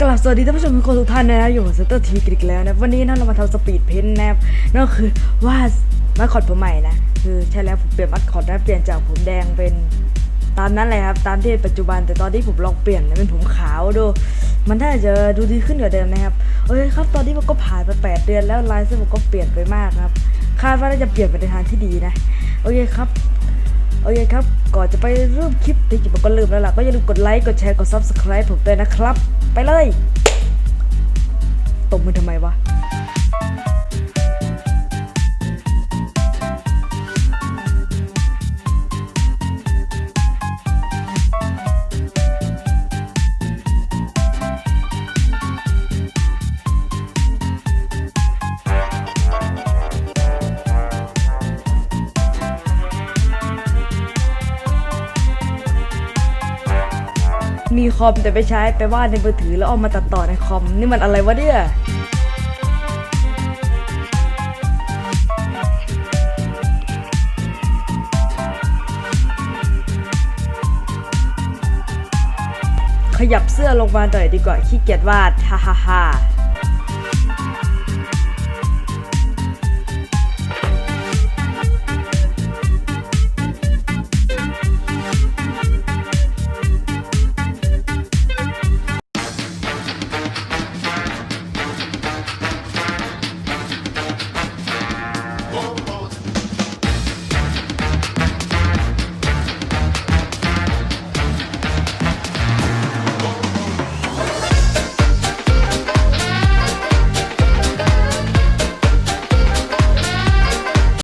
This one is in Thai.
กลับสวัสดีท่านผู้ชมทุกคนทุกท่านนะครับอยู่กับเซนเตอร์ทีกันอีกแล้วนะวันนี้นะเรามาทำสปีดเพนท์นะครับนั่นก็คือว่ามัดคอดผมใหม่นะคือใช่แล้วผมเปลี่ยนมัดคอดนะเปลี่ยนจากผมแดงเป็นตามนั้นเลยครับตามที่ปัจจุบันแต่ตอนที่ผมลองเปลี่ยนนี่ยเป็นผมขาวดู มันน่าจะดูดีขึ้นกว่าเดิมนะครับโอเคครับ ตอนนี้มันก็ผ่านไปแปดเดือนแล้วลายเส้นผมก็เปลี่ยนไปมากครับคาดว่าน่าจะเปลี่ยนไปในทางที่ดีนะโอเคครับ อเคครับ ก่อนจะไปเริ่มคลิปที่จริงผมก็ลืมแล้วล่ะ ก็อย่าลืมกดไลค์ กดแชร์ กด Subscribe ผมด้วยนะครับ ไปเลย มีคอมแต่ไปใช้ไปวาดในมือถือแล้วเอามาตัดต่อในคอม นี่มันอะไรวะเนี่ยขยับเสื้อลงมาหน่อยดีกว่าขี้เกียจวาดฮ่าฮ่าฮ่า